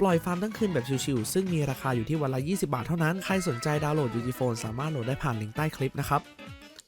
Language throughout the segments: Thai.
ปล่อยฟาร์มทั้งคืนแบบชิวๆซึ่งมีราคาอยู่ที่วันละ 20 บาทเท่านั้น ใครสนใจดาวน์โหลด UG Phone สามารถโหลดได้ผ่านลิงก์ใต้คลิปนะครับ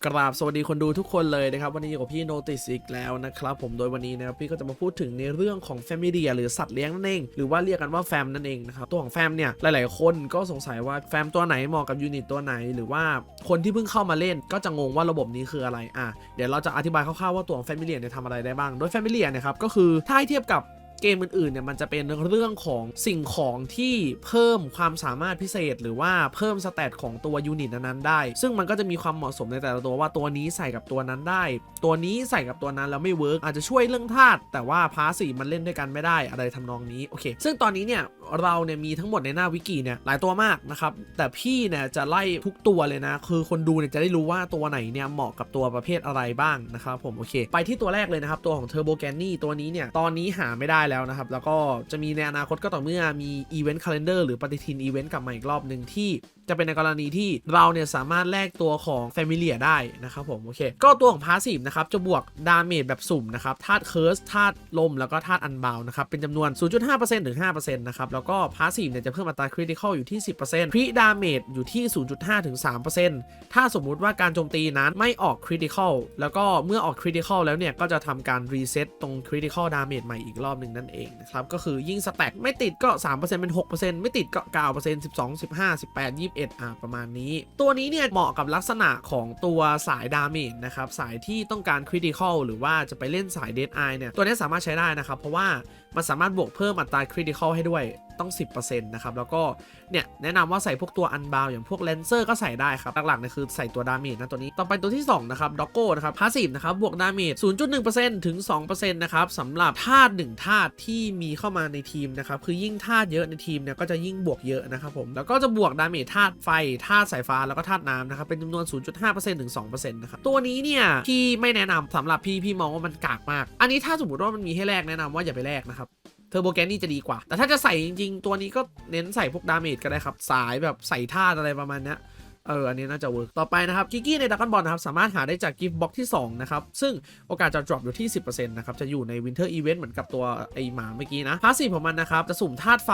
กราบสวัสดีคนดูทุกคนเลยนะครับ วันนี้อยู่กับพี่โนติสอีกแล้วนะครับผมโดยวันนี้นะครับพี่ก็จะมาพูดถึงในเรื่องของ f a m i l y หรือสัตว์เลี้ยงนั่นเอง หรือว่าเรียกกันว่าแฟมนั่นเองนะครับตัวของแฟมเนี่ยหลาย ๆ คนก็สงสัยว่าแฟมตัวไหนเหมาะกับยูนิตตัวไหน หรือว่าคนที่เพิ่งเข้ามาเล่นก็จะงงว่าระบบนี้คืออะไรอะเดี๋ยวเราจะอธิบายคร่าว ๆ ว่าตัวของ f a m i l y เนี่ยทำอะไรได้บ้างโดย f a m i l y เนี่ยครับก็คือถ้าเทียบกับ เกมอื่นๆเนี่ยมันจะเป็นเรื่องของสิ่งของที่เพิ่มความสามารถพิเศษ หรือว่าเพิ่มสเตตของตัวยูนิตนั้นๆได้ ซึ่งมันก็จะมีความเหมาะสมในแต่ละตัวว่าตัวนี้ใส่กับตัวนั้นได้ ตัวนี้ใส่กับตัวนั้นแล้วไม่เวิร์กอาจจะช่วยเรื่องธาตุแต่ว่าพาสีมันเล่นด้วยกันไม่ได้อะไรทำนองนี้โอเค ซึ่งตอนนี้เนี่ยเราเนี่ยมีทั้งหมดในหน้าวิกิเนี่ยหลายตัวมากนะครับแต่พี่เนี่ยจะไล่ทุกตัวเลยนะ คือคนดูเนี่ยจะได้รู้ว่าตัวไหนเนี่ยเหมาะกับตัวประเภทอะไรบ้างนะครับผมโอเค ไปที่ตัวแรกเลยนะครับตัวของ Turbo g a n n y ตัวนี้เนี่ยตอนนี้หาไม่ได้แล้วนะครับ แล้วก็จะมีในอนาคตก็ต่อเมื่อมี Event Calendar หรือปฏิทินอีเวนต์กลับมาอีกรอบหนึ่งที่ จะเป็นในกรณีที่เราเนี่ยสามารถแลกตัวของ Familiar ได้นะครับผมโอเค ก็ตัวของ Passive นะครับจะบวกดาเมจแบบสุ่มนะครับธาตุเคิร์สธาตุลมแล้วก็ธาตุอันบาวนะครับเป็นจำนวน 0.5%ถึง5%นะครับแล้วก็ Passive เนี่ยจะเพิ่มอัตราคริติคอลอยู่ที่ 10%คริดาเมจอยู่ที่ 0.5ถึง3%ถ้าสมมุติว่าการโจมตีนั้นไม่ออกคริติคอลแล้วก็เมื่อออกคริติคอลแล้วเนี่ยก็จะทำการรีเซ็ตตรงคริติคอลดาเมจใหม่อีกรอบหนึ่งนั่นเองนะครับก็คือยิ่งสแต็กไม่ติดก็ 3%เป็น 6%ไม่ติดก็9% 12 15 18 21อะประมาณนี้ ตัวนี้เนี่ยเหมาะกับลักษณะของตัวสายดาเมจนะครับ สายที่ต้องการคริติคอลหรือว่าจะไปเล่นสายเดดไอเนี่ย ตัวนี้สามารถใช้ได้นะครับ เพราะว่า มันสามารถบวกเพิ่มอัตราคริติคอลให้ด้วยต้อง 10%นะครับแล้วก็เนี่ยแนะนำว่าใส่พวกตัวอันบาวอย่างพวกเลนเซอร์ก็ใส่ได้ครับหลักๆเนี่ยคือใส่ตัวดาเมจนะตัวนี้ต่อไปตัวที่ 2 นะครับด็อกโก้นะครับพาสซีฟนะครับบวกดาเมจ0.1%ถึง2%นะครับสำหรับธาตุ1ธาตุที่มีเข้ามาในทีมนะครับคือยิ่งธาตุเยอะในทีมเนี่ยก็จะยิ่งบวกเยอะนะครับผมแล้วก็จะบวกดาเมจธาตุไฟธาตุสายฟ้าแล้วก็ธาตุน้ำนะครับเป็นจำนวน 0.5%ถึง2%นะครับตัวนี้เนี่ยพี่ไม่แนะนำสำหรับพี่พี่มองว่ามันกากมาก อันนี้ถ้าสมมติว่ามันมีให้แลกแนะนำว่าอย่าไปแลกนะครับเทอร์โบแกนนี่จะดีกว่า แต่ถ้าจะใส่จริง ๆ ตัวนี้ก็เน้นใส่พวกดาเมจก็ได้ครับ สายแบบใส่ธาตุอะไรประมาณนี้ เอออันนี้น่าจะเวิร์กต่อไปนะครับกิกกี้ในดักกันบอลนะครับสามารถหาได้จากกิฟต์บ็อกที่2นะครับซึ่งโอกาสจะ drop อยู่ที่ 10%นะครับจะอยู่ใน Winter Event เหมือนกับตัวไอหมาเมื่อกี้นะพาสซีฟของมันนะครับจะสุ่มธาตุไฟ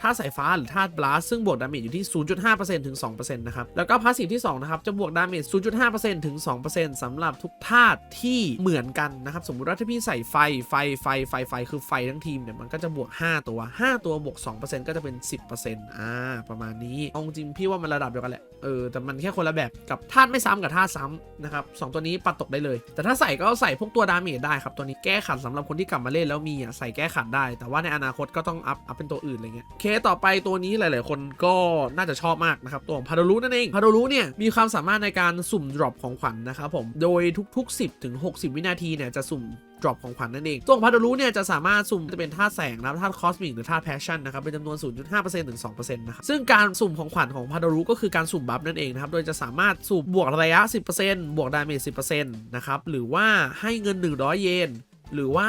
ธาตุสายฟ้าหรือธาตุบลัสซึ่งบวกดาเมจอยู่ที่ 0.5%ถึง 2%นะครับแล้วก็พาสซีฟที่2นะครับจะบวกดาเมจ 0.5%ถึง 2%สำหรับทุกธาตุที่เหมือนกันนะครับสมมุติว่าถ้าพี่ใส่ไฟไฟไฟไฟไฟคือไฟทั้งทีมเนี่ยมันก็จะบวก 5 ตัว 5 ตัวบวก 2%ก็จะเป็น 10%อ่าประมาณนี้เอาจริงพี่ว่ามันระดับเดียวกันแหละเออแต่มันแค่คนละแบบกับธาตุไม่ซ้ำกับธาตุซ้ำนะครับสองตัวนี้ปัดตกได้เลย แต่ถ้าใส่ก็ใส่พวกตัวดาเมจได้ครับตัวนี้แก้ขัดสำหรับคนที่กลับมาเล่นแล้วมีอะใส่แก้ขัดได้ แต่ว่าในอนาคตก็ต้องอัพอัพเป็นตัวอื่นอะไรเงี้ยโอเคต่อไปตัวนี้หลาย ๆ คนก็น่าจะชอบมากนะครับตัวของพาโดรุนั่นเองพาโดรุเนี่ยมีความสามารถในการสุ่มดรอปของขวัญนะครับผมโดยทุก ๆ 10ถึง60 วินาทีเนี่ยจะสุ่ม ดรอปของขวัญนั่นเอง ตัวของพาโดรุเนี่ยจะสามารถสุ่มจะเป็นธาตุแสงนะครับธาตุคอสมิกหรือธาตุแพชชั่นนะครับเป็นจำนวน 0.5%ถึง 2%นะครับซึ่งการสุ่มของขวัญของพาโดรุก็คือการสุ่มบัฟนั่นเองนะครับโดยจะสามารถสุ่มบวกระยะ 10%บวกดาเมจ 10%นะครับหรือว่าให้เงิน 100 เยน หรือว่า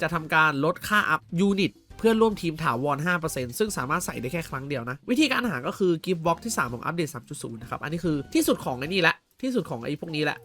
จะทำการลดค่าอัพยูนิตเพื่อนร่วมทีมถาวร 5%ซึ่งสามารถใส่ได้แค่ครั้งเดียวนะ วิธีการหาก็คือกิฟต์บ็อกที่ 3 ของอัปเดต 3.0 นะครับ อันนี้คือที่สุดของไอ้นี่และ ที่สุดของไอ้พวกนี้แหละ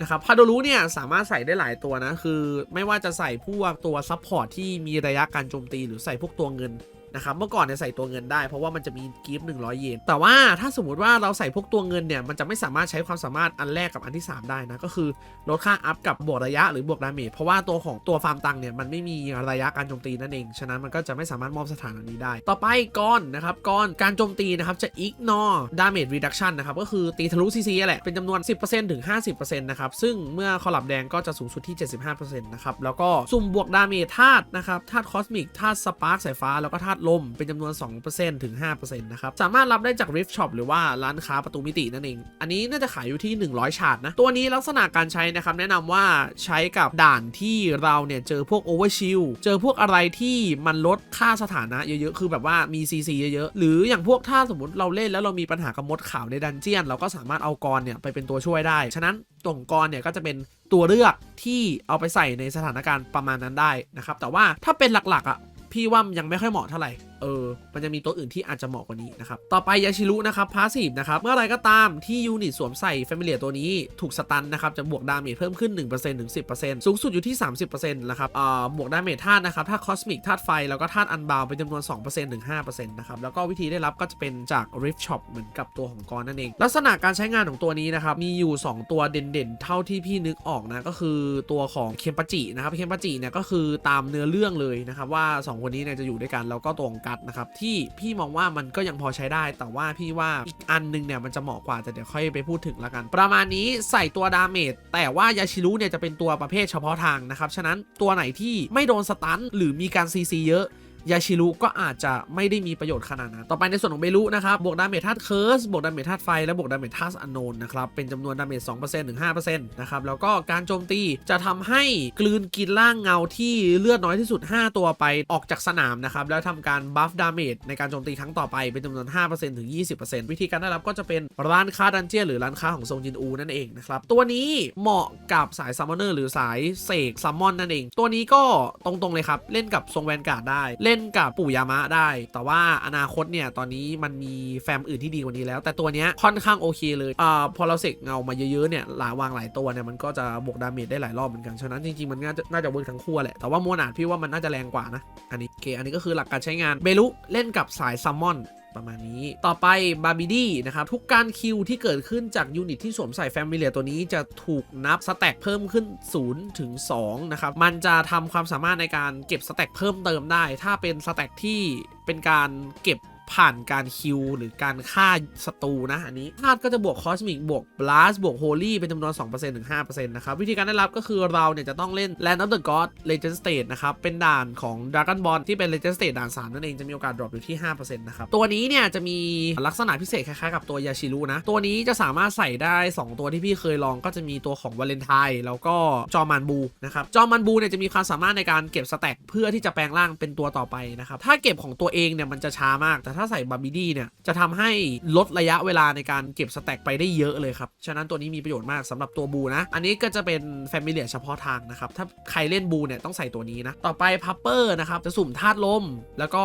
นะครับพาโดรุเนี่ยสามารถใส่ได้หลายตัวนะ คือไม่ว่าจะใส่พวกตัวซับพอร์ตที่มีระยะการโจมตีหรือใส่พวกตัวเงิน นะครับเมื่อก่อนเนี่ยใส่ตัวเงินได้เพราะว่ามันจะมีกิฟต์100เยนแต่ว่าถ้าสมมุติว่าเราใส่พวกตัวเงินเนี่ยมันจะไม่สามารถใช้ความสามารถอันแรกกับอันที่ 3 ได้นะก็คือลดค่าอัพกับบวกระยะหรือบวกดาเมจเพราะว่าตัวของตัวฟาร์มตังเนี่ยมันไม่มีระยะการโจมตีนั่นเองฉะนั้นมันก็จะไม่สามารถมอบสถานะนี้ได้ ต่อไปก้อนนะครับก้อนการโจมตีนะครับจะ ignore damage reduction นะครับก็คือตีทะลุซีซีแหละเป็นจำนวน 10%ถึง 50%นะครับซึ่งเมื่อคอลับแดงก็จะสูงสุดที่ 75%นะครับแล้วก็สุ่มบวกดาเมจธาตุนะครับธาตุคอสมิกธาตุสปาร์กสายฟ้าแล้วก็ธาตุตุลมเป็นจำนวน 2%ถึง 5%นะครับ สามารถรับได้จาก Rift Shop หรือว่าร้านค้าประตูมิตินั่นเอง อันนี้น่าจะขายอยู่ที่ 100 ชาร์ดนะ ตัวนี้ลักษณะการใช้นะครับ แนะนำว่าใช้กับด่านที่เราเนี่ยเจอพวก Overshield เจอพวกอะไรที่มันลดค่าสถานะเยอะๆ คือแบบว่ามี CC เยอะๆ หรืออย่างพวกถ้าสมมติเราเล่นแล้วเรามีปัญหากับมดขาวในดันเจียน เราก็สามารถเอากรเนี่ยไปเป็นตัวช่วยได้ ฉะนั้นตัวของกรเนี่ยก็จะเป็นตัวเลือกที่เอาไปใส่ในสถานการณ์ประมาณนั้นได้นะครับ แต่ว่าถ้าเป็นหลักๆอะ พี่ว่ามันยังไม่ค่อยเหมาะเท่าไหร่ เออ มันจะมีตัวอื่นที่อาจจะเหมาะกว่านี้นะครับ ต่อไปยาชิรุนะครับพาสซีฟนะครับ เมื่อไรก็ตามที่ยูนิตสวมใส่แฟมิเลียตัวนี้ถูกสตันนะครับจะบวกดาเมจเพิ่มขึ้น 1%ถึง 10%สูงสุดอยู่ที่ 30%นะครับอ่าบวกดาเมจธาตุนะครับถ้าคอสมิกธาตุไฟแล้วก็ธาตุอันบาวเป็นจำนวน 2%ถึง 5%นะครับแล้วก็วิธีได้รับก็จะเป็นจาก Rift Shop เหมือนกับตัวของกรนั่นเอง ลักษณะการใช้งานของตัวนี้นะครับมีอยู่ 2 ตัวเด่นๆ เท่าที่พี่นึกออกนะก็คือตัวของเคมปาจินะครับเคมปาจิเนี่ยก็คือตามเนื้อเรื่องเลยนะครับว่า 2 คนนี้เนี่ยจะอยู่ด้วยกันแล้วก็ตัวของกัสนะครับที่พี่มองว่ามันก็ยังพอใช้ได้ แต่ว่าพี่ว่าอีกอันหนึงเนี่ยมันจะเหมาะกว่าแต่เดี๋ยวค่อยไปพูดถึงละกัน ประมาณนี้ใส่ตัวดาเมจแต่ว่ายาชิรุเนี่ยจะเป็นตัวประเภทเฉพาะทางนะครับฉะนั้นตัวไหนที่ไม่โดนสตันหรือมีการซีซีเยอะ ยาชิรุก็อาจจะไม่ได้มีประโยชน์ขนาดนั้น ต่อไปในส่วนของเบลุนะครับ บวกดาเมจธาตุเคิร์ส บวกดาเมจธาตุไฟ และบวกดาเมจธาตุอันโนนนะครับ เป็นจำนวนดาเมจ2%ถึง5%นะครับ แล้วก็การโจมตีจะทำให้กลืนกินร่างเงาที่เลือดน้อยที่สุด 5 ตัวไปออกจากสนามนะครับ แล้วทำการบัฟดาเมจในการโจมตีครั้งต่อไปเป็นจำนวน 5%ถึง 20%วิธีการได้รับก็จะเป็นร้านค้าดันเจียนหรือร้านค้าของทรงจินอูนั่นเองนะครับตัวนี้เหมาะกับสายซัมมอนเนอร์หรือสายเสกซัมมอนนั่นเอง ตัวนี้ก็ตรงๆเลยครับเล่นกับทรงแวนการ์ดได้เลนกับปู่ยามะได้ แต่ว่าอนาคตเนี่ยตอนนี้มันมีแฟมอื่นที่ดีกว่านี้แล้ว แต่ตัวเนี้ยค่อนข้างโอเคเลยอ่าพอเราเสกเงามาเยอะๆเนี่ยหลายวางหลายตัวเนี่ยมันก็จะบวกดาเมจได้หลายรอบเหมือนกันฉะนั้นจริงๆมันน่าจะน่าจะเวิร์กทั้งคู่แหละแต่ว่าโมนาดพี่ว่ามันน่าจะแรงกว่านะอันนี้เกอันนี้ก็คือหลักการใช้งานเบลุเล่นกับสายซัมมอน ประมาณนี้ ต่อไปบาร์บิดี้นะครับ ทุกการคิวที่เกิดขึ้นจากยูนิตที่สวมใส่แฟมิเลียตัวนี้จะถูกนับสแต็กเพิ่มขึ้น0ถึง2นะครับ มันจะทำความสามารถในการเก็บสแต็กเพิ่มเติมได้ ถ้าเป็นสแต็กที่เป็นการเก็บ ผ่านการคิวหรือการฆ่าศัตรูนะอันนี้ธาตุก็จะบวกคอสมิกบวกบลัสบวกโฮลี่เป็นจำนวน 2%ถึง 5%นะครับ วิธีการได้รับก็คือเราเนี่ยจะต้องเล่น Land of the God Legend State นะครับ เป็นด่านของ Dragon Ball ที่เป็น Legend State ด่าน 3 นั่นเองจะมีโอกาสดรอปอยู่ที่ 5%นะครับ ตัวนี้เนี่ยจะมีลักษณะพิเศษคล้ายๆกับตัวยาชิรุนะ ตัวนี้จะสามารถใส่ได้ 2 ตัวที่พี่เคยลองก็จะมีตัวของวาเลนไทน์แล้วก็จอมันบูนะครับจอมันบูเนี่ยจะมีความสามารถในการเก็บสแต็กเพื่อที่จะแปลงร่างเป็นตัวต่อไปนะครับถ้าเก็บของตัวเองเนี่ยมันจะช้ามากแต่ถ้าใส่บาร์บิดี้เนี่ยจะทำให้ลดระยะเวลาในการเก็บสแต็กไปได้เยอะเลยครับ ฉะนั้นตัวนี้มีประโยชน์มากสำหรับตัวบูนะ อันนี้ก็จะเป็นแฟมิเลียเฉพาะทางนะครับ ถ้าใครเล่นบูเนี่ยต้องใส่ตัวนี้นะ ต่อไปพัพเปอร์นะครับจะสุ่มธาตุลมแล้วก็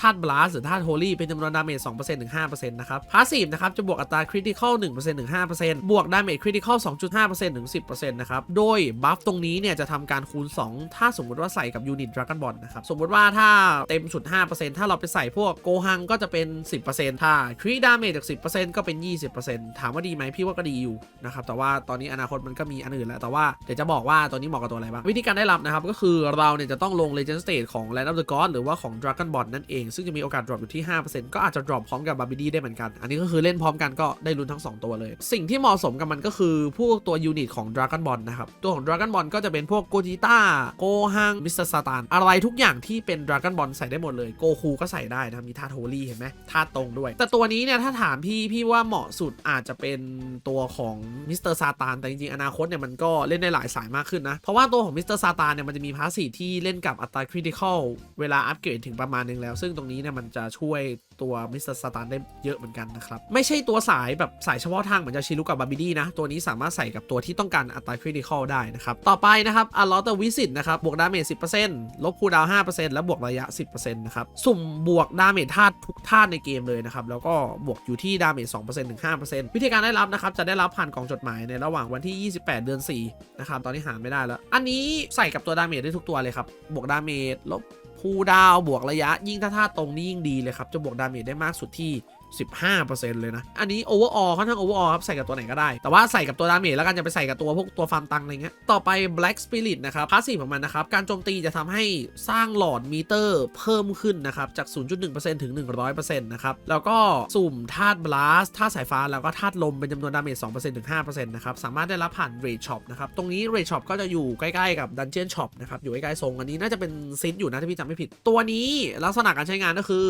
ธาตุบลัสหรือธาตุโฮลี่เป็นจำนวนดาเมจ2%ถึง5%นะครับพาสซีฟนะครับจะบวกอัตราคริติคอล1%ถึง5%บวกดาเมจคริติคอล2.5%ถึง10%นะครับโดยบัฟตรงนี้เนี่ยจะทำการคูณ 2 ถ้าสมมติว่าใส่กับยูนิตดราก้อนบอลนะครับสมมติว่าถ้าเต็มสุด 5%ถ้าเราไปใส่พวกโกฮังก็จะเป็น 10%ถ้าคริดาเมจจาก 10%ก็เป็น 20%ถามว่าดีไหมพี่ว่าก็ดีอยู่นะครับแต่ว่าตอนนี้อนาคตมันก็มีอันอื่นแล้วแต่ว่าเดี๋ยวจะบอกว่าตัวนี้เหมาะกับตัวอะไรบ้างวิธีการได้รับนะครับก็คือเราเนี่ยจะต้องลง Legend State ของ Land of the God หรือว่าของ Dragon Ball นั่นเองซึ่งจะมีโอกาส drop อยู่ที่ 5%ก็อาจจะ drop พร้อมกับบาร์บิดี้ได้เหมือนกัน อันนี้ก็คือเล่นพร้อมกันก็ได้ลุ้นทั้ง 2 ตัวเลย สิ่งที่เหมาะสมกับมันก็คือพวกตัวยูนิตของ Dragon Ball นะครับ ตัวของ Dragon Ball ก็จะเป็นพวกโกจิต้าโกฮังมิสเตอร์ซาตานอะไรทุกอย่างที่เป็น Dragon Ball ใส่ได้หมดเลยโกคูก็ใส่ได้นะมีธาตุโฮลี่เห็นไหมธาตุตรงด้วย แต่ตัวนี้เนี่ยถ้าถามพี่พี่ว่าเหมาะสุดอาจจะเป็นตัวของมิสเตอร์ซาตานแต่จริงๆอนาคตเนี่ยมันก็เล่นได้หลายสายมากขึ้นนะเพราะว่าตัวของมิสเตอร์ซาตานเนี่ยมันจะมีพาสซีที่เล่นกับอัตราคริติคอลเวลาอัปเกรดถึงประมาณนึงแล้วซึ่งตรงนี้เนี่ยมันจะช่วยตัวมิสเตอร์ซาตานได้เยอะเหมือนกันนะครับ ไม่ใช่ตัวสายแบบสายเฉพาะทางเหมือนจะชิลุกับบาร์บิดี้นะ ตัวนี้สามารถใส่กับตัวที่ต้องการอัตราคริติคอลได้นะครับ ต่อไปนะครับอลอตเตอร์วิสิตนะครับ บวกดาเมจ 10%ลบคูดาวน์5%และบวกระยะ 10%นะครับ สุ่มบวกดาเมจธาตุทุกธาตุในเกมเลยนะครับ แล้วก็บวกอยู่ที่ดาเมจ 2%ถึง 5%วิธีการได้รับนะครับ จะได้รับผ่านกล่องจดหมายในระหว่างวันที่ 28 เดือน 4 นะครับ ตอนนี้หาไม่ได้แล้ว อันนี้ใส่กับตัวดาเมจได้ทุกตัวเลยครับ บวกดาเมจลบ คูดาวบวกระยะ ยิ่งถ้าท่าตรงนี้ยิ่งดีเลยครับ จะบวกดาเมจได้มากสุดที่ 15%เลยนะ อันนี้ overall ค่อนข้าง overall ครับ ใส่กับตัวไหนก็ได้ แต่ว่าใส่กับตัวดาเมจแล้วกันจะไปใส่กับตัวพวกตัวฟาร์มตังอะไรเงี้ย ต่อไป Black Spirit นะครับพาสซีฟของมันนะครับ การโจมตีจะทำให้สร้างหลอดมิเตอร์เพิ่มขึ้นนะครับ จาก 0.1%ถึง 100%นะครับ แล้วก็สุ่มธาตุ Blast ธาตุสายฟ้าแล้วก็ธาตุลมเป็นจำนวนดาเมจ2%ถึง5%นะครับสามารถได้รับผ่าน Raid Shop นะครับตรงนี้ Raid Shop ก็จะอยู่ใกล้ๆกับ Dungeon Shop นะครับอยู่ใกล้ๆทรงอันนี้น่าจะเป็นซินอยู่นะถ้าพี่จำไม่ผิดตัวนี้ลักษณะการใช้งานก็คือ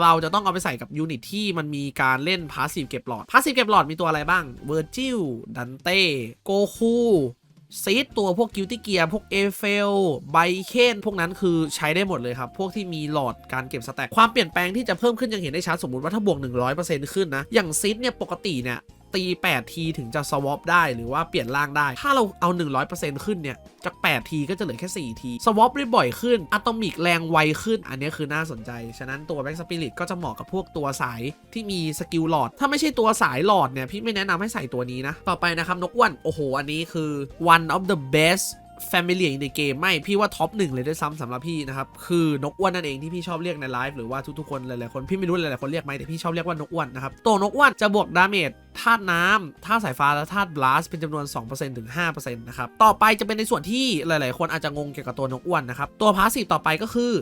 เราจะต้องเอาไปใส่กับยูนิตที่มันมีการเล่นพาสซีฟเก็บหลอดพาสซีฟเก็บหลอดมีตัวอะไรบ้างเวอร์จิลดันเต้โกคูซีดตัวพวกกิลตี้เกียร์พวกเอเฟลไบเคนพวกนั้นคือใช้ได้หมดเลยครับ พวกที่มีหลอดการเก็บสแต็กความเปลี่ยนแปลงที่จะเพิ่มขึ้นยังเห็นได้ชัดสมมติว่าถ้าบวก 100%ขึ้นนะ อย่างซีดเนี่ยปกติเนี่ย ตี 8 ทีถึงจะสวอปได้หรือว่าเปลี่ยนร่างได้ ถ้าเราเอา 100%ขึ้นเนี่ย จาก 8 ทีก็จะเหลือแค่ 4 ทีสวอปได้บ่อยขึ้นอะตอมิกแรงไวขึ้น อันนี้คือน่าสนใจ ฉะนั้นตัวแบ็กสปิริตก็จะเหมาะกับพวกตัวสายที่มีสกิลหลอด ถ้าไม่ใช่ตัวสายหลอดเนี่ยพี่ไม่แนะนำให้ใส่ตัวนี้นะ ต่อไปนะครับนกอ้วนโอ้โหอันนี้คือ one of the best Familiar ในเกมไม่พี่ว่าท็อปหนึ่งเลยด้วยซ้ำสำหรับพี่นะครับ คือนกอ้วนนั่นเองที่พี่ชอบเรียกในไลฟ์หรือว่าทุกๆคนหลายๆคนพี่ไม่รู้หลายๆคนเรียกไหมแต่พี่ชอบเรียกว่านกอ้วนนะครับ ตัวนกอ้วนจะบวกดาเมจธาตุน้ำธาตุสายฟ้าและธาตุบลัสเป็นจำนวน 2%ถึง 5%นะครับ ต่อไปจะเป็นในส่วนที่หลาย ๆ คนอาจจะงงเกี่ยวกับตัวนกอ้วนนะครับ ตัวพาสซีฟต่อไปก็คือ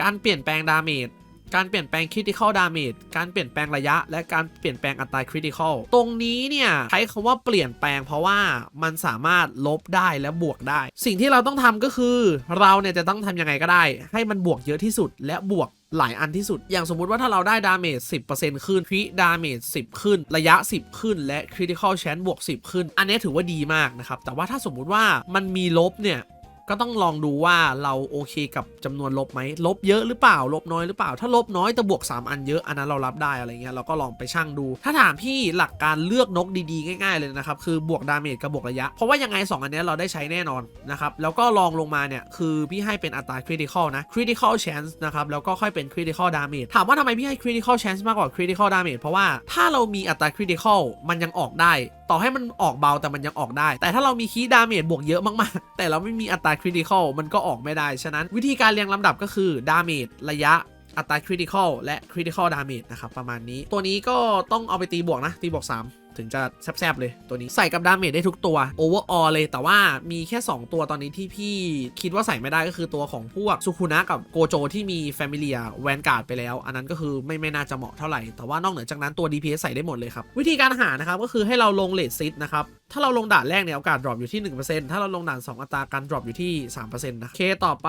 การเปลี่ยนแปลงดาเมจ การเปลี่ยนแปลง critical damage การเปลี่ยนแปลงระยะ และการเปลี่ยนแปลงอัตรา critical ตรงนี้เนี่ยใช้คำว่าเปลี่ยนแปลงเพราะว่ามันสามารถลบได้และบวกได้ สิ่งที่เราต้องทำก็คือเราเนี่ยจะต้องทำยังไงก็ได้ ให้มันบวกเยอะที่สุดและบวกหลายอันที่สุด อย่างสมมุติว่าถ้าเราได้ดาเมจ 10%ขึ้นคริดาเมจ 10 ขึ้น ระยะ 10 ขึ้น และ critical chance บวก 10 ขึ้น อันนี้ถือว่าดีมากนะครับ แต่ว่าถ้าสมมุติว่ามันมีลบเนี่ย ก็ต้องลองดูว่าเราโอเคกับจำนวนลบไหมลบเยอะหรือเปล่าลบน้อยหรือเปล่า ถ้าลบน้อยแต่บวก 3 อันเยอะอันนั้นเรารับได้อะไรเงี้ยเราก็ลองไปชั่งดู ถ้าถามพี่หลักการเลือกนกดีๆ ง่ายๆเลยนะครับ คือบวกดาเมจกับบวกระยะ เพราะว่ายังไง 2 อันนี้เราได้ใช้แน่นอนนะครับแล้วก็ลองลงมาเนี่ยคือพี่ให้เป็นอัตรา critical นะ critical chance นะครับแล้วก็ค่อยเป็น critical damage ถามว่าทำไมพี่ให้ critical chance มากกว่า critical damage เพราะว่าถ้าเรามีอัตรา critical มันยังออกได้ต่อให้มันออกเบาแต่มันยังออกได้ แต่ถ้าเรามีคีย์ดาเมจบวกเยอะมากๆ แต่เราไม่มีอัตราคริติคอลมันก็ออกไม่ได้ ฉะนั้นวิธีการเรียงลำดับก็คือดาเมจระยะอัตราคริติคอลและคริติคอลดาเมจนะครับประมาณนี้ ตัวนี้ก็ต้องเอาไปตีบวกนะตีบวก3 ถึงจะแซบๆเลยตัวนี้ใส่กับดาเมจได้ทุกตัวโอเวอร์ออลเลย แต่ว่ามีแค่ 2 ตัวตอนนี้ที่พี่คิดว่าใส่ไม่ได้ก็คือตัวของพวกซูคุนะกับโกโจที่มีแฟมิเลียแวนการ์ดไปแล้ว อันนั้นก็คือไม่ไม่น่าจะเหมาะเท่าไหร่ แต่ว่านอกเหนือจากนั้นตัว DPS ใส่ได้หมดเลยครับ วิธีการหานะครับก็คือให้เราลงเลดซิตนะครับถ้าเราลงด่านแรกเนี่ยโอกาสดรอปอยู่ที่ 1%ถ้าเราลงด่าน 2 อัตราการดรอปอยู่ที่ 3%นะเคต่อไป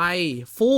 ฟู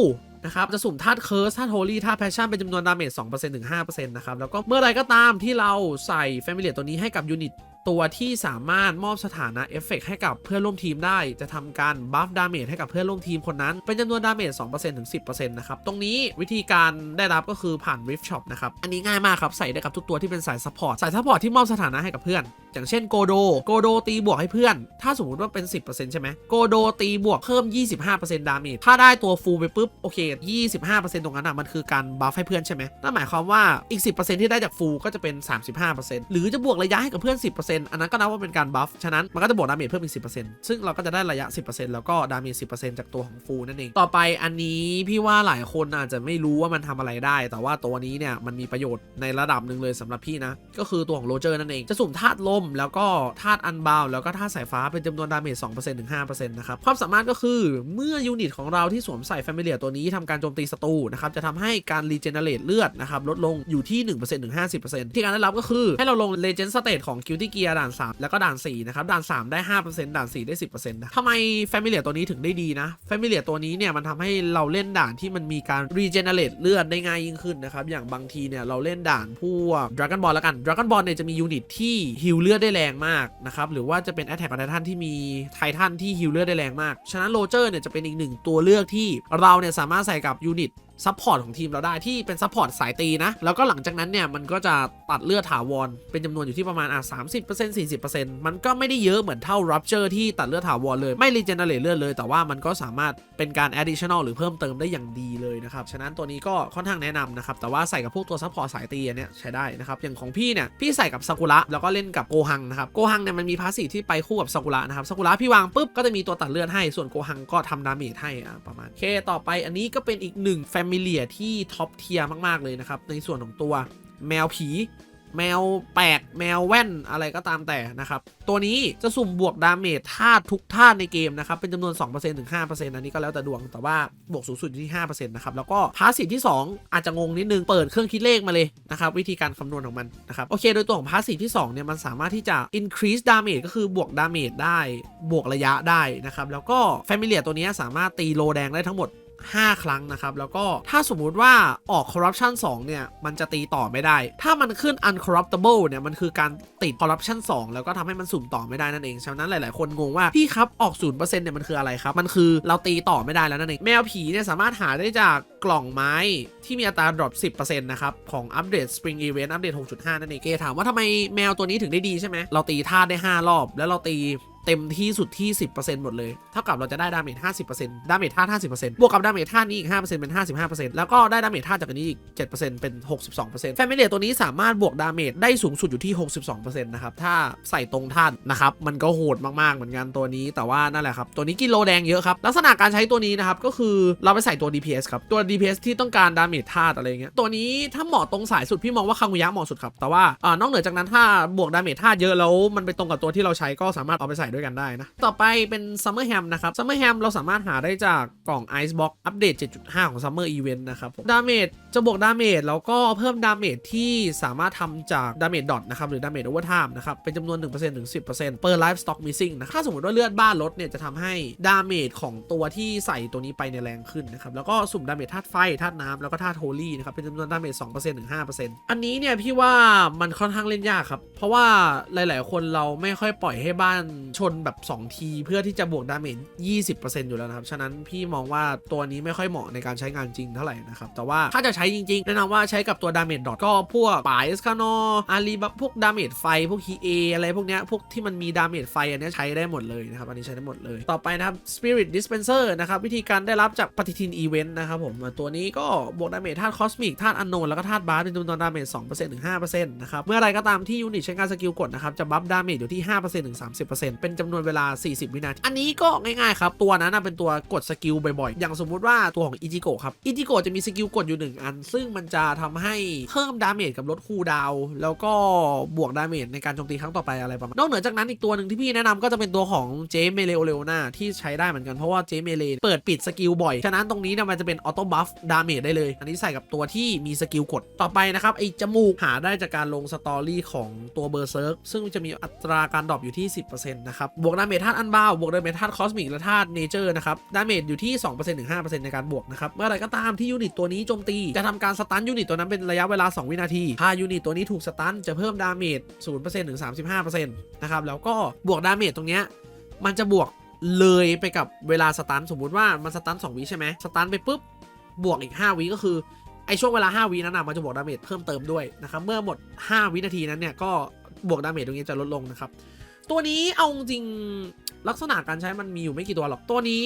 นะครับจะสุ่มธาตุเคิร์สธาตุโฮลี่ธาตุแพชชั่นเป็นจำนวนดาเมจ2%ถึง5%นะครับ แล้วก็เมื่อไรก็ตามที่เราใส่แฟมิเลียตัวนี้ให้กับยูนิต ตัวที่สามารถมอบสถานะเอฟเฟกให้กับเพื่อนร่วมทีมได้ จะทำการบัฟดาเมจให้กับเพื่อนร่วมทีมคนนั้น เป็นจำนวนดาเมจ2%ถึง 10%นะครับ ตรงนี้วิธีการได้รับก็คือผ่าน Rift Shop นะครับ อันนี้ง่ายมากครับ ใส่ได้กับทุกตัวที่เป็นสายซัพพอร์ต สายซัพพอร์ตที่มอบสถานะให้กับเพื่อน อย่างเช่นโกโด โกโดตีบวกให้เพื่อน ถ้าสมมติว่าเป็น 10%ใช่ไหมโกโดตีบวกเพิ่ม 25%ดาเมจ ถ้าได้ตัวฟูลไปปุ๊บโอเค 25%ตรงนั้นอะมันคือการบัฟให้เพื่อนใช่ไหมนั่นหมายความว่าอีก 10%ที่ได้จากฟูลก็จะเป็น 35%หรือจะบวกระยะให้กับเพื่อน 10%อันนั้นก็นับว่าเป็นการบัฟ ฉะนั้นมันก็จะบวกดาเมจเพิ่มอีก 10%ซึ่งเราก็จะได้ระยะ 10%แล้วก็ดาเมจ 10%จากตัวของฟูลนั่นเอง ต่อไปอันนี้พี่ว่าหลายคนอาจจะไม่รู้ว่ามันทำอะไรได้ แต่ว่าตัวนี้เนี่ยมันมีประโยชน์ในระดับหนึ่งเลยสำหรับพี่นะ ก็คือตัวของโรเจอร์นั่นเอง จะสุ่มธาตุลม แล้วก็ธาตุอันบาว แล้วก็ธาตุสายฟ้าเป็นจำนวนดาเมจ 2%ถึง 5%นะครับ ความสามารถก็คือเมื่อยูนิตของเราที่สวมใส่แฟมิเลียตัวนี้ทำการโจมตีศัตรูนะครับจะทำให้การรีเจเนเรตเลือดนะครับลดลงอยู่ที่ 1%ถึง 50%ที่การได้รับก็คือให้เราลง Legend State ของ Guilty Gear ด่าน 3 แล้วก็ด่าน 4 นะครับ ด่าน 3 ได้ 5%ด่าน 4 ได้ 10%นะทำไม Familiar ตัวนี้ถึงได้ดีนะ Familiar ตัวนี้เนี่ยมันทำให้เราเล่นด่านที่มันมีการ regenerate เลือดได้ง่ายยิ่งขึ้นนะครับ อย่างบางทีเนี่ยเราเล่นด่านพวก Dragon Ball แล้วกัน Dragon Ball เนี่ยจะมียูนิตที่ฮิลเลือดได้แรงมากนะครับหรือว่าจะเป็น Attack on Titan ที่มีไททันที่ฮิลเลือดได้แรงมาก ฉะนั้นโรเจอร์เนี่ยจะเป็นอีกหนึ่งตัวเลือกที่เราเนี่ยสามารถใส่กับยูนิต ซัพพอร์ตของทีมเราได้ที่เป็นซัพพอร์ตสายตีนะ แล้วก็หลังจากนั้นเนี่ยมันก็จะตัดเลือดถาวร เป็นจำนวนอยู่ที่ประมาณอะ30% 40%มันก็ไม่ได้เยอะเหมือนเท่า Rupture ที่ตัดเลือดถาวรเลย ไม่ regenerate เลือดเลย แต่ว่ามันก็สามารถเป็นการ additional หรือเพิ่มเติมได้อย่างดีเลยนะครับ ฉะนั้นตัวนี้ก็ค่อนข้างแนะนำนะครับ แต่ว่าใส่กับพวกตัวซัพพอร์ตสายตีอันเนี้ยใช้ได้นะครับ อย่างของพี่เนี่ย พี่ใส่กับซากุระแล้วก็เล่นกับโกหังนะครับ โกหังเนี่ยมันมีพาสซีที่ไปคู่กับซากุระนะครับ ซากุระพี่วางปุ๊บก็จะมีตัวตัดเลือดให้ ส่วนโกหังก็ทำดาเมจให้อะประมาณ โอเค ต่อไปอันนี้ก็เป็นอีกหนึ่ง familiar ที่ท็อปเทียร์มากๆเลยนะครับ ในส่วนของตัวแมวผี แมวแปลกแมวแว่นอะไรก็ตามแต่นะครับ ตัวนี้จะสุ่มบวกดาเมจธาตุทุกธาตุในเกมนะครับ เป็นจำนวน 2%ถึง 5%อันนี้ก็แล้วแต่ดวงแต่ว่าบวกสูงสุดอยู่ที่ 5%นะครับ แล้วก็พาสซีฟที่ 2 อาจจะงงนิดนึง เปิดเครื่องคิดเลขมาเลยนะครับ วิธีการคำนวณของมันนะครับ โอเค โดยตัวของพาสซีฟที่ 2 เนี่ยมันสามารถที่จะ increase damage ก็คือบวกดาเมจได้บวกระยะได้นะครับแล้วก็ Familiar ตัวนี้สามารถตีโลแดงได้ทั้งหมด 5 ครั้งนะครับ แล้วก็ถ้าสมมุติว่าออก corruption 2 เนี่ย มันจะตีต่อไม่ได้ ถ้ามันขึ้น uncorruptible เนี่ย มันคือการติด corruption 2 แล้วก็ทำให้มันสุ่มต่อไม่ได้นั่นเอง ฉะนั้นหลาย ๆ คนงงว่า พี่ครับ ออก 0%เนี่ย มันคืออะไรครับ มันคือเราตีต่อไม่ได้แล้วนั่นเอง แมวผีเนี่ยสามารถหาได้จากกล่องไม้ที่มีอัตรา drop 10%นะครับ ของอัปเดต spring event อัปเดต 6.5 นั่นเอง เกถามว่าทำไมแมวตัวนี้ถึงได้ดีใช่ไหมเราตีท่าได้ 5 รอบ แล้วเราตี เต็มที่สุดที่ 10%หมดเลย เท่ากับเราจะได้ดาเมจ50%ดาเมจท่า50%บวกกับดาเมจท่านี้อีก 5%เป็น 55%แล้วก็ได้ดาเมจท่าจากอันนี้อีก 7%เป็น 62%แฟมิเลียตัวนี้สามารถบวกดาเมจได้สูงสุดอยู่ที่ 62%นะครับ ถ้าใส่ตรงท่านนะครับ มันก็โหดมากๆ เหมือนกันตัวนี้ แต่ว่านั่นแหละครับ ตัวนี้กินโลแดงเยอะครับ ลักษณะการใช้ตัวนี้นะครับ ก็คือเราไปใส่ตัว DPS ครับ ตัว DPS ที่ต้องการดาเมจธาตุอะไรเงี้ย ตัวนี้ถ้าเหมาะตรงสายสุดพี่มองว่าคังุยะเหมาะสุดครับ แต่ว่าอ่านอกเหนือจากนั้นถ้าบวกดาเมจธาตุเยอะแล้วมันไปตรงกับตัวที่เราใช้ก็สามารถเอาไปใส่ด้วยกันได้นะ ต่อไปเป็น Summer Ham นะครับ Summer Ham เราสามารถหาได้จากกล่อง Ice Box อัปเดต 7.5 ของ Summer Event นต์นะครับดาเมจจะบวกดาเมจแล้วก็เพิ่มดาเมจที่สามารถทำจากดาเมจดอทนะครับหรือดาเมจโอเวอร์ไทม์นะครับเป็นจำนวน 1%ถึง 10%เปิด Life Stock Missing นะถ้าสมมติว่าเลือดบ้านลดเนี่ยจะทำให้ดาเมจของตัวที่ใส่ตัวนี้ไปในแรงขึ้นนะครับแล้วก็สุ่มดาเมจธาตุไฟธาตุน้ำแล้วก็ธาตุโฮลี่นะครับเป็นจำนวนดาเมจ2%ถึง5%อันนี้เนี่ยพี่ว่ามันค่อนข้างเล่นยากครับเพราะว่าหลาย ๆ คนเราไม่ค่อยปล่อยให้บ้านชนแบบ 2 ที เพื่อที่จะบวกดาเมจ20%อยู่แล้วนะครับ ฉะนั้นพี่มองว่าตัวนี้ไม่ค่อยเหมาะในการใช้งานจริงเท่าไหร่นะครับ แต่ว่าถ้าจะใช้จริงๆ แนะนำว่าใช้กับตัวดาเมจดอทก็พวกปายสคานออารีบัพวกดาเมจไฟ พวกฮีเออะไรพวกเนี้ยพวกที่มันมีดาเมจไฟอันเนี้ยใช้ได้หมดเลยนะครับ อันนี้ใช้ได้หมดเลย ต่อไปนะครับ Spirit Dispenser นะครับวิธีการได้รับจากปฏิทินอีเวนต์นะครับผมตัวนี้ก็บวกดาเมจธาตุคอสมิกธาตุอันโนนแล้วก็ธาตุบาร์เป็นจำนวนดาเมจ2%ถึง5%นะครับเมื่อไรก็ตามที่ยูนิตใช้งานสกิลกดนะครับจะบัฟดาเมจอยู่ที่5%ถึง30%เป็นจำนวนเวลา 40 วินาที อันนี้ก็ง่ายๆครับ ตัวนั้นเป็นตัวกดสกิลบ่อยๆ อย่างสมมุติว่าตัวของอิจิโกะครับ อิจิโกะจะมีสกิลกดอยู่ 1 อัน ซึ่งมันจะทำให้เพิ่มดาเมจกับลดคูดาว แล้วก็บวกดาเมจในการโจมตีครั้งต่อไปอะไรประมาณนอกเหนือจากนั้นอีกตัวหนึ่งที่พี่แนะนำก็จะเป็นตัวของเจเมเลโอเลโอนาที่ใช้ได้เหมือนกันเพราะว่าเจเมเลเปิดปิดสกิลบ่อย ฉะนั้นตรงนี้นมันจะเป็นออโต้บัฟดาเมจได้เลย อันนี้ใส่กับตัวที่มีสกิลกดต่อไปนะครับไอ้จมูกหาได้จากการลงสตอรี่ของตัวเบอร์เซิร์กซึ่งจะมีอัตราการดรอปอยู่ที่ 10%นะครับบวกดาเมจธาตุอันบ้าวบวกดาเมจธาตุคอสมิกและธาตุเนเจอร์นะครับดาเมจอยู่ที่ 2%ถึง 5%ในการบวกนะครับเมื่อไรก็ตามที่ยูนิตตัวนี้โจมตีจะทำการสตันยูนิตตัวนั้นเป็นระยะเวลา 2 วินาทีถ้ายูนิตตัวนี้ถูกสตันจะเพิ่มดาเมจ0%ถึง 35%นะครับแล้วก็บวกดาเมจตรงเนี้ยมันจะบวกเลยไปกับเวลาสตันสมมุติว่ามันสตัน2วิใช่ไหมสตันไปปุ๊บบวกอีก 5วิก็คือไอช่วงเวลา 5วินั้นนะมันจะบวกดาเมจเพิ่มเติมด้วยนะครับเมื่อหมด 5 วินาทีนั้นเนี่ยก็บวกดาเมจตรงนี้จะลดลงนะครับ ตัวนี้เอาจริง ลักษณะการใช้มันมีอยู่ไม่กี่ตัวหรอก ตัวนี้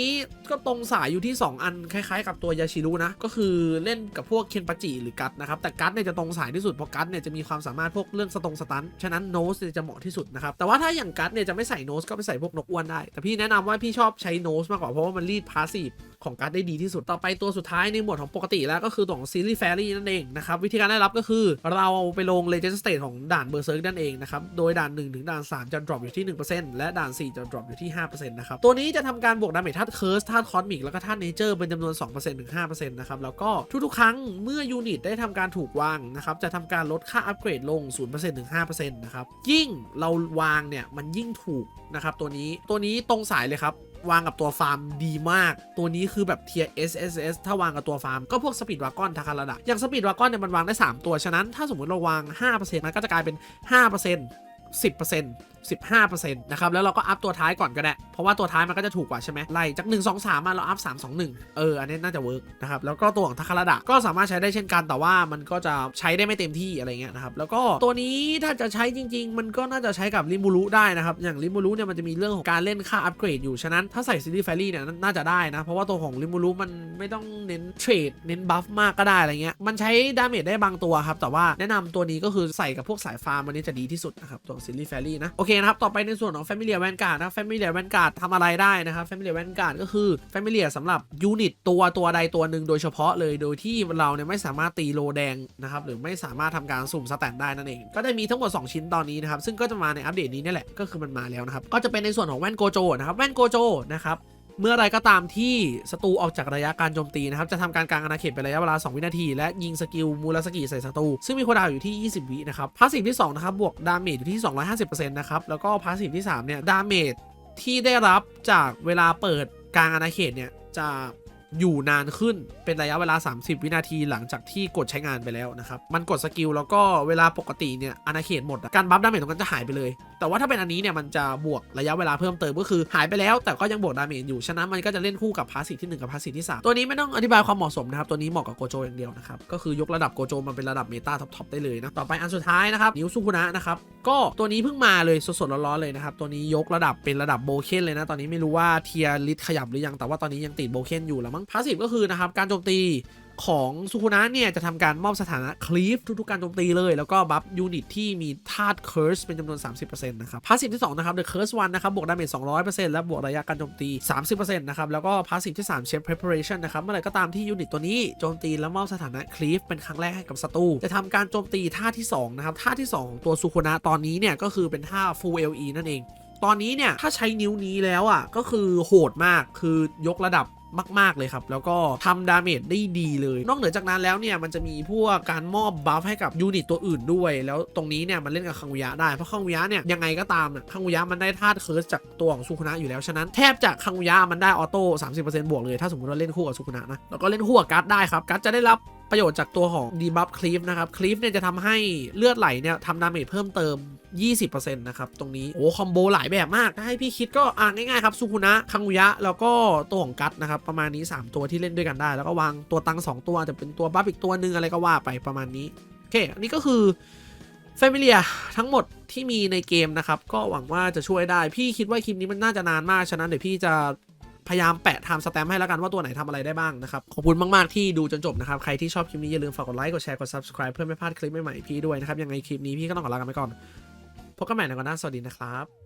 ก็ตรงสายอยู่ที่ 2 อันคล้ายๆ กับตัวยาชิรุนะ ก็คือเล่นกับพวกเคนปาจิหรือกัตนะครับ แต่กัตเนี่ยจะตรงสายที่สุดเพราะกัตเนี่ยจะมีความสามารถพวกเรื่องสตรงสตัน ฉะนั้นโนสเนี่ยจะเหมาะที่สุดนะครับ แต่ว่าถ้าอย่างกัตเนี่ยจะไม่ใส่โนสก็ไปใส่พวกนกอ้วนได้ แต่พี่แนะนำว่าพี่ชอบใช้โนสมากกว่าเพราะว่ามันรีดพาสซีฟของการ์ดได้ดีที่สุด ต่อไปตัวสุดท้ายในหมวดของปกติแล้วก็คือตัวของซีรีส์แฟรี่นั่นเองนะครับ วิธีการได้รับก็คือเราไปลงเลเจนด์สเตทของด่านเบอร์เซิร์กนั่นเองนะครับ โดยด่าน 1 ถึงด่าน 3 จะ drop อยู่ที่ 1%และด่าน 4 จะ drop อยู่ที่5%นะครับ ตัวนี้จะทำการบวกดาเมจธาตุเคิร์สธาตุคอสมิกแล้วก็ธาตุเนเจอร์เป็นจำนวน 2%ถึง5%นะครับ แล้วก็ทุกๆ ครั้งเมื่อยูนิตได้ทำการถูกวางนะครับ จะทำการลดค่าอัปเกรดลง 0%ถึง5%นะครับ ยิ่งเราวางเนี่ยมันยิ่งถูกนะครับตัวนี้ ตัวนี้ตรงสายเลยครับวางกับตัวฟาร์มดีมาก ตัวนี้คือแบบเทียร์ S S S ถ้าวางกับตัวฟาร์มก็พวกสปีดวากอนทาคาราดะอย่างสปีดวากอนเนี่ยมันวางได้ 3 ตัว ฉะนั้นถ้าสมมติเราวาง 5%มันก็จะกลายเป็น 5% 10% 15%นะครับ แล้วเราก็อัพตัวท้ายก่อนก็ได้ เพราะว่าตัวท้ายมันก็จะถูกกว่าใช่ไหมไล่จาก 1 2 3 มาเราอัพ 3 2 1 เออ อันนี้น่าจะเวิร์กนะครับ แล้วก็ตัวของทาคาราดะก็สามารถใช้ได้เช่นกัน แต่ว่ามันก็จะใช้ได้ไม่เต็มที่อะไรเงี้ยนะครับ แล้วก็ตัวนี้ถ้าจะใช้จริง ๆ มันก็น่าจะใช้กับริมูรุได้นะครับ อย่างริมูรุเนี่ยมันจะมีเรื่องของการเล่นค่าอัปเกรดอยู่ ฉะนั้นถ้าใส่ซีรีส์แฟรี่เนี่ยน่าจะได้นะ เพราะว่าตัวของริมูรุมันไม่ต้องเน้นเทรดเน้นบัฟมากก็ได้อะไรเงี้ย มันใช้ดาเมจได้บางตัวครับ แต่ว่าแนะนำตัวนี้ก็คือใส่กับพวกสายฟาร์มอันนี้จะดีที่สุดนะครับตัวซีรีส์แฟรี่นะโอเคนะครับ ต่อไปในส่วนของ Familiar Vanguard นะครับ Familiar Vanguard ทำอะไรได้นะครับ Familiar Vanguard ก็คือ Familiar สำหรับยูนิตตัวตัวใดตัวหนึ่งโดยเฉพาะเลยโดยที่เราเนี่ยไม่สามารถตีโลแดงนะครับ หรือไม่สามารถทำการสุ่มสแตนได้นั่นเอง ก็ได้มีทั้งหมด 2 ชิ้นตอนนี้นะครับ ซึ่งก็จะมาในอัปเดตนี้นี่แหละ ก็คือมันมาแล้วนะครับ ก็จะเป็นในส่วนของแว่นโกโจนะครับ แว่นโกโจนะครับ เมื่อไรก็ตามที่ศัตรูออกจากระยะการโจมตีนะครับ จะทำการกลางอาณาเขตเป็นระยะเวลา 2 วินาที และยิงสกิลมูลสกิใส่ศัตรู ซึ่งมีคูลดาวอยู่ที่ 20 วินะครับ พาสซีฟที่ 2 นะครับ บวกดาเมจอยู่ที่ 250%นะครับ แล้วก็พาสซีฟที่ 3 เนี่ย ดาเมจที่ได้รับจากเวลาเปิดกลางอาณาเขตเนี่ย จะ อยู่นานขึ้นเป็นระยะเวลา 30 วินาทีหลังจากที่กดใช้งานไปแล้วนะครับ มันกดสกิลแล้วก็เวลาปกติเนี่ยอาณาเขตหมด การบัฟดาเมจตรงนั้นจะหายไปเลย แต่ว่าถ้าเป็นอันนี้เนี่ยมันจะบวกระยะเวลาเพิ่มเติมก็คือหายไปแล้ว แต่ก็ยังบวกดาเมจอยู่ ฉะนั้นมันก็จะเล่นคู่กับพาสซีฟที่ 1 กับพาสซีฟที่ 3 ตัวนี้ไม่ต้องอธิบายความเหมาะสมนะครับ ตัวนี้เหมาะกับโกโจอย่างเดียวนะครับ ก็คือยกระดับโกโจมาเป็นระดับเมตาท็อปๆได้เลยนะ ต่อไปอันสุดท้ายนะครับนิวซูคุนะนะครับ ก็ตัวนี้เพิ่งมาเลยสดๆร้อนๆเลยนะครับตัวนี้ยกระดับเป็นระดับโบเคนเลยนะตอนนี้ไม่รู้ว่าเทียลิทขยับหรือยังแต่ว่าตอนนี้ยังติดโบเคนอยู่แล้วมั้งพาสซีฟก็คือนะครับการโจมตีของสุคุนะเนี่ยจะทำการมอบสถานะคลีฟทุกๆการโจมตีเลย แล้วก็บัฟยูนิตที่มีธาตุเคิร์สเป็นจำนวน 30%นะครับพาสซีฟที่2นะครับ The Curse One นนะครับบวกดาเมจ200%และบวกระยะการโจมตี 30%นะครับแล้วก็พาสซีฟที่3 Shape Preparation นะครับเมื่อไหร่ก็ตามที่ยูนิตตัวนี้โจมตีแล้วมอบสถานะคลีฟเป็นครั้งแรกให้กับศัตรูจะทำการโจมตีท่าที่2นะครับท่าที่ 2 ของตัวสุคุนะตอนนี้เนี่ยก็คือเป็นท่า Full LE นั่นเอง ตอนนี้เนี่ยถ้าใช้นิ้วนี้แล้วอะก็คือโหดมากคือยกระดับ มาก ๆ เลยครับ แล้วก็ทำดาเมจได้ดีเลย นอกเหนือจากนั้นแล้วเนี่ยมันจะมีพวกการมอบบัฟให้กับยูนิตตัวอื่นด้วย แล้วตรงนี้เนี่ยมันเล่นกับคังวุยะได้ เพราะคังวุยะเนี่ยยังไงก็ตามเนี่ยคังวุยะมันได้ธาตุเคิร์สจากตัวของสุคุนะอยู่แล้ว ฉะนั้นแทบจะคังวุยะมันได้ออโต้สามสิบวกเลย ถ้าสมมติว่าเล่นคู่กับสุคุนะนะ แล้วก็เล่นคู่กับการ์ดได้ครับการ์ดจะได้รับประโยชน์จากตัวของดีบัฟคลีฟนะครับคลีฟเนี่ยจะทำให้เลือดไหลเนี่ยทำดาเมจเพิ่มเติม 20%นะครับ ตรงนี้ โอ้ คอมโบหลายแบบมาก ถ้าให้พี่คิดก็อ่านง่ายๆครับสุคุนะคังุยะ แล้วก็ตัวของกัตนะครับ ประมาณนี้ 3 ตัวที่เล่นด้วยกันได้ แล้วก็วางตัวตัง 2 ตัวจะเป็นตัวบัฟอีกตัวหนึ่งอะไรก็ว่าไปประมาณนี้ โอเค อันนี้ก็คือ f a m i l i a ทั้งหมดที่มีในเกมนะครับ ก็หวังว่าจะช่วยได้ พี่คิดว่าคลิปนี้มันน่าจะนานมาก ฉะนั้นเดี๋ยวพี่จะ พยายามแปะไทม์สแตมป์ให้แล้วกันว่าตัวไหนทำอะไรได้บ้างนะครับ ขอบคุณมาก ๆ ที่ดูจนจบนะครับ ใครที่ชอบคลิปนี้อย่าลืมฝากกดไลค์ กดแชร์ กด subscribe เพื่อไม่พลาดคลิปใหม่ๆพี่ด้วยนะครับ ยังไงคลิปนี้พี่ก็ต้องขอลากันไปก่อน พบกันใหม่ในวันหน้า สวัสดีนะครับ